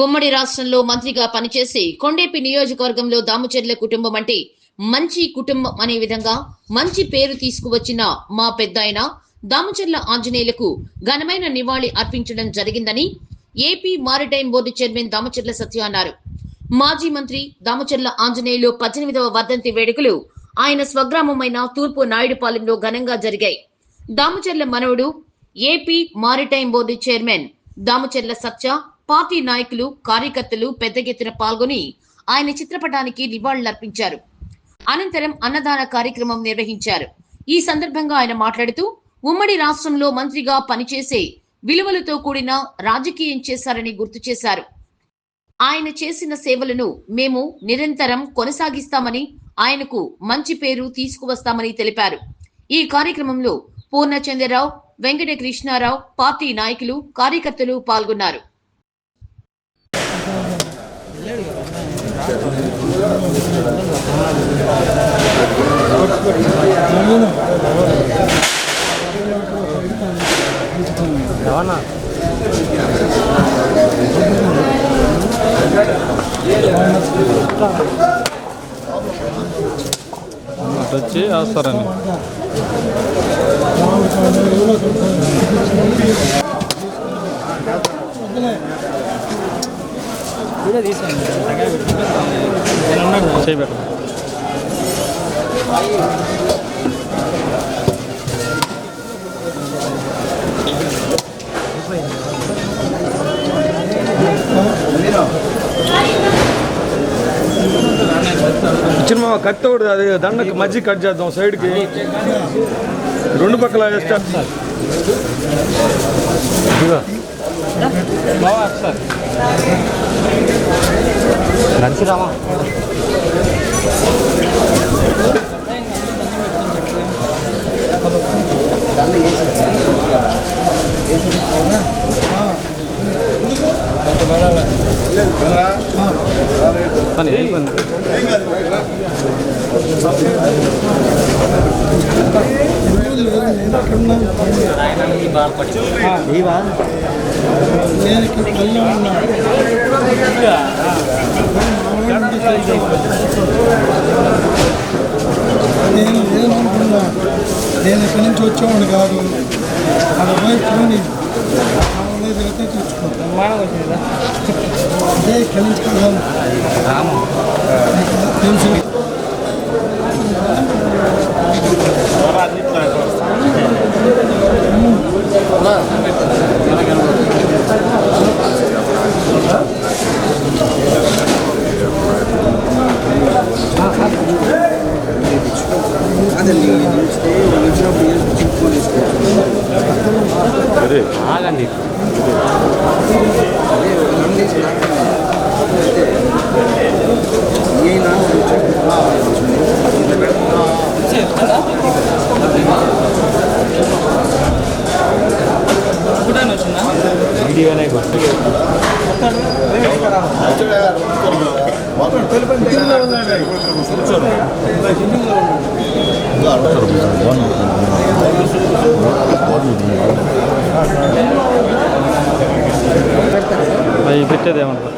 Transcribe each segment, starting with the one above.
ఉమ్మడి రాష్ట్రంలో మంత్రిగా పనిచేసి కొండేపి నియోజకవర్గంలో దామచర్ల కుటుంబం అంటే మంచి కుటుంబం అనే విధంగా మంచి పేరు తీసుకువచ్చిన మా పెద్దాయన దామచర్ల ఆంజనేయులకు ఘనమైన నివాళి అర్పించడం జరిగిందని AP maritime board chairman Damacharla Satya అన్నారు. మాజీ మంత్రి దామచర్ల ఆంజనేయులు పద్దెనిమిదవ వర్ధంతి వేడుకలు ఆయన స్వగ్రామమైన తూర్పు నాయుడుపాలెంలో ఘనంగా జరిగాయి. దామచర్ల మనవడు AP maritime board chairman Damacharla Satya party నాయకులు కార్యకర్తలు పెద్ద ఎత్తున పాల్గొని ఆయన చిత్రపటానికి నివాళులర్పించారు. అనంతరం అన్నదాన కార్యక్రమం నిర్వహించారు. ఈ సందర్భంగా ఆయన మాట్లాడుతూ ఉమ్మడి రాష్ట్రంలో మంత్రిగా పనిచేసే విలువలతో కూడిన రాజకీయం చేశారని గుర్తు చేశారు. ఆయన చేసిన సేవలను మేము నిరంతరం కొనసాగిస్తామని ఆయనకు మంచి పేరు తీసుకువస్తామని తెలిపారు. ఈ కార్యక్రమంలో పూర్ణచంద్రరావు వెంకట కృష్ణారావు పార్టీ నాయకులు కార్యకర్తలు పాల్గొన్నారు. అటు వచ్చి వేస్తారని చేయబెట్ట. చిన్న కట్ ఒకటి అది దండకి మధ్య కట్ చేద్దాం సైడ్కి. రెండు పక్కల వేస్తా. నడిచిరామా పని నేను ఇక్కడ పల్లె ఉన్నాను నేను ఏమనుకున్నా నేను ఇక్కడి నుంచి వచ్చేవాడు కాదు అక్కడ పోయి చూని తిరిగితే తెచ్చుకుంటాను అదే ఇక్కడి నుంచి కదా తెలుసు అదే. ఆగండి వీడియోనే గుర్తు అవి పెట్టేది ఏమంటారు?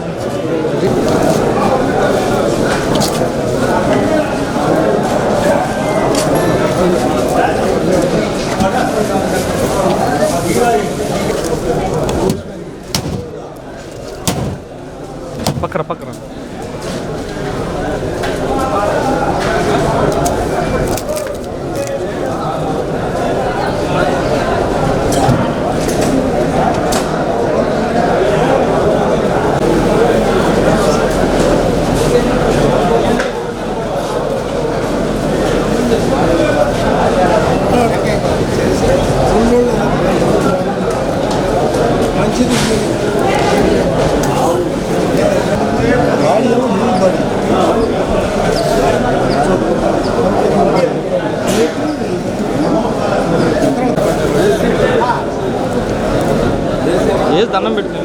చేసి దండం పెట్టుకుని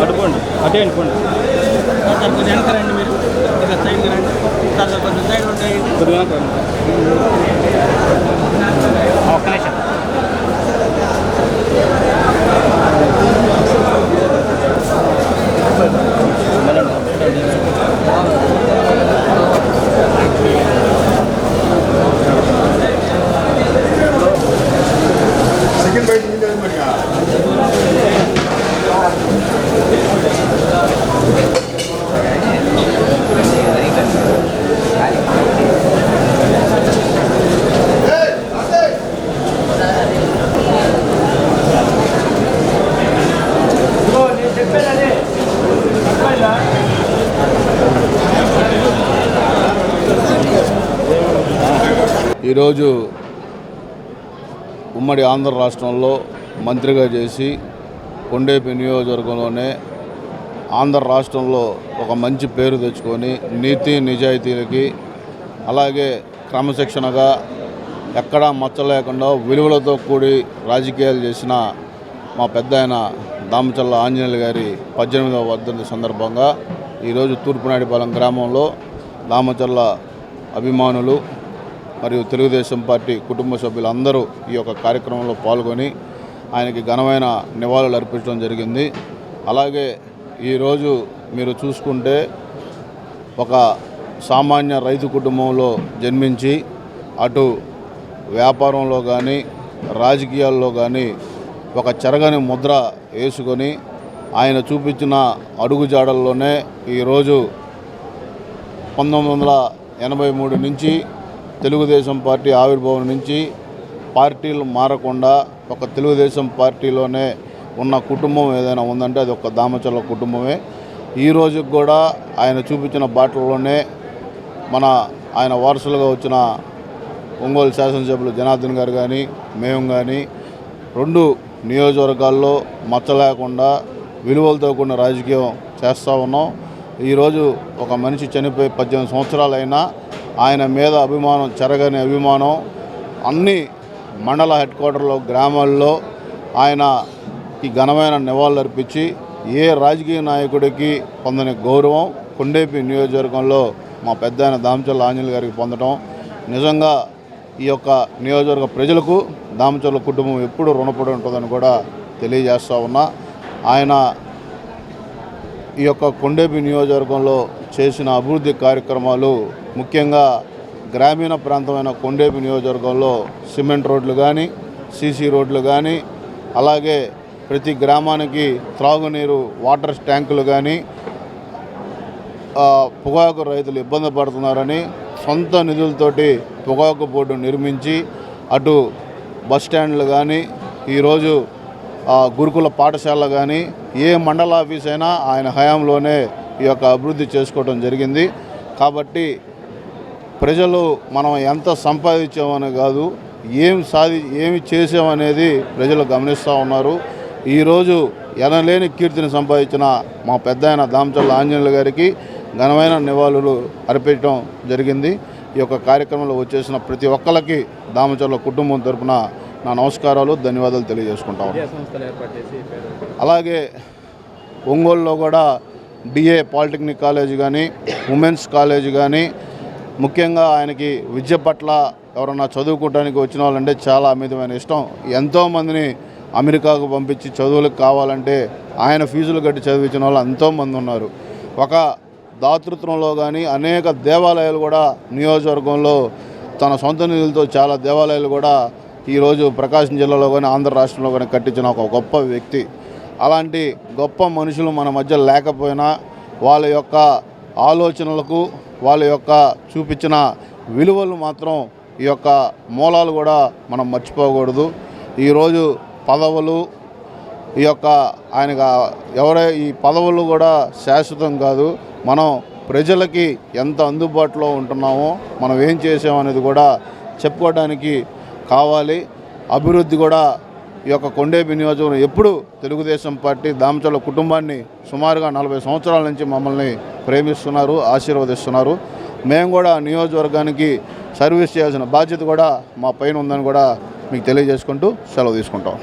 అటుకోండి అటే అనుకోండి వెనక రండి మీరు. ఈరోజు ఉమ్మడి ఆంధ్ర రాష్ట్రంలో మంత్రిగా చేసి కొండేపి నియోజకవర్గంలోనే ఆంధ్ర రాష్ట్రంలో ఒక మంచి పేరు తెచ్చుకొని నీతి నిజాయితీలకి అలాగే క్రమశిక్షణగా ఎక్కడా మచ్చ లేకుండా విలువలతో కూడి రాజకీయాలు చేసిన మా పెద్ద ఆయన దామచల్ల ఆంజనేయులు గారి పద్దెనిమిదవ వర్ధంతి సందర్భంగా ఈరోజు తూర్పునాడిపాలెం గ్రామంలో దామచల్ల అభిమానులు మరియు తెలుగుదేశం పార్టీ కుటుంబ సభ్యులందరూ ఈ యొక్క కార్యక్రమంలో పాల్గొని ఆయనకి ఘనమైన నివాళులు అర్పించడం జరిగింది. అలాగే ఈరోజు మీరు చూసుకుంటే ఒక సామాన్య రైతు కుటుంబంలో జన్మించి అటు వ్యాపారంలో కానీ రాజకీయాల్లో కానీ ఒక చెరగని ముద్ర వేసుకొని ఆయన చూపించిన అడుగుజాడల్లోనే ఈరోజు పంతొమ్మిది వందల ఎనభై మూడు నుంచి తెలుగుదేశం పార్టీ ఆవిర్భావం నుంచి పార్టీలు మారకుండా ఒక తెలుగుదేశం పార్టీలోనే ఉన్న కుటుంబం ఏదైనా ఉందంటే అది ఒక దామచల్ల కుటుంబమే. ఈ రోజుకి కూడా ఆయన చూపించిన బాటలోనే మన ఆయన వారసులుగా వచ్చిన ఒంగోలు శాసనసభ్యులు జనార్దన్ గారు కానీ మేము కానీ రెండు నియోజకవర్గాల్లో మచ్చ లేకుండా విలువలతో కూడిన రాజకీయం చేస్తూ ఉన్నాం. ఈరోజు ఒక మనిషి చనిపోయి పద్దెనిమిది సంవత్సరాలైనా ఆయన మీద అభిమానం చెరగని అభిమానం అన్ని మండల హెడ్ క్వార్టర్లో గ్రామాల్లో ఆయన ఈ ఘనమైన నివాళులు అర్పించి ఏ రాజకీయ నాయకుడికి పొందని గౌరవం కొండేపి నియోజకవర్గంలో మా పెద్ద ఆయన దామచల్ల ఆంజనేయులు గారికి పొందడం నిజంగా ఈ యొక్క నియోజకవర్గ ప్రజలకు దామచల్ల కుటుంబం ఎప్పుడు రుణపడి ఉంటుందని కూడా తెలియజేస్తూ ఉన్నా. ఆయన ఈ యొక్క కొండేపి నియోజకవర్గంలో చేసిన అభివృద్ధి కార్యక్రమాలు ముఖ్యంగా గ్రామీణ ప్రాంతమైన కొండేపి నియోజకవర్గంలో సిమెంట్ రోడ్లు కానీ సీసీ రోడ్లు కానీ అలాగే ప్రతి గ్రామానికి త్రాగునీరు వాటర్ ట్యాంకులు కానీ పొగాకు రైతులు ఇబ్బంది పడుతున్నారని సొంత నిధులతోటి పొగాకు బోర్డు నిర్మించి అటు బస్ స్టాండ్లు కానీ ఈరోజు గురుకుల పాఠశాల కానీ ఏ మండల ఆఫీస్ అయినా ఆయన హయాంలోనే ఈ యొక్క అభివృద్ధి చేసుకోవడం జరిగింది. కాబట్టి ప్రజలు మనం ఎంత సంపాదించామని కాదు ఏం సాధి ఏమి చేసామనేది ప్రజలు గమనిస్తూ ఉన్నారు. ఈరోజు ఎనలేని కీర్తిని సంపాదించిన మా పెద్ద ఆయన దామచల్ల ఆంజనేయులు గారికి ఘనమైన నివాళులు అర్పించడం జరిగింది. ఈ యొక్క కార్యక్రమంలో వచ్చేసిన ప్రతి ఒక్కరికి దామచల్ల కుటుంబం తరపున నా నమస్కారాలు ధన్యవాదాలు పేరు అలాగే ఒంగోలులో కూడా డిఏ పాలిటెక్నిక్ కాలేజ్ కానీ ఉమెన్స్ కాలేజ్ కానీ ముఖ్యంగా ఆయనకి విద్య పట్ల ఎవరన్నా చదువుకోవడానికి వచ్చిన వాళ్ళంటే చాలా అమితమైన ఇష్టం. ఎంతోమందిని అమెరికాకు పంపించి చదువులకు కావాలంటే ఆయన ఫీజులు కట్టి చదివించిన వాళ్ళు ఎంతోమంది ఉన్నారు. ఒక దాతృత్వంలో కానీ అనేక దేవాలయాలు కూడా నియోజకవర్గంలో తన సొంత నిధులతో చాలా దేవాలయాలు కూడా ఈరోజు ప్రకాశం జిల్లాలో కానీ ఆంధ్ర రాష్ట్రంలో కానీ కట్టించిన ఒక గొప్ప వ్యక్తి. అలాంటి గొప్ప మనుషులు మన మధ్య లేకపోయినా వాళ్ళ యొక్క ఆలోచనలకు వాళ్ళ యొక్క చూపించిన విలువలు మాత్రం ఈ యొక్క మూలాలు కూడా మనం మర్చిపోకూడదు. ఈరోజు పదవులు ఈ యొక్క ఆయన ఎవరై ఈ పదవులు కూడా శాశ్వతం కాదు. మనం ప్రజలకి ఎంత అందుబాటులో ఉంటున్నామో మనం ఏం చేసామనేది కూడా చెప్పుకోవడానికి కావాలి. అభివృద్ధి కూడా ఈ యొక్క కొండేపి నియోజకవర్గం ఎప్పుడు తెలుగుదేశం పార్టీ దామచల కుటుంబాన్ని సుమారుగా నలభై సంవత్సరాల నుంచి మమ్మల్ని ప్రేమిస్తున్నారు ఆశీర్వదిస్తున్నారు. మేము కూడా నియోజకవర్గానికి సర్వీస్ చేయాల్సిన బాధ్యత కూడా మా పైన ఉందని కూడా మీకు తెలియజేసుకుంటూ సెలవు తీసుకుంటాం.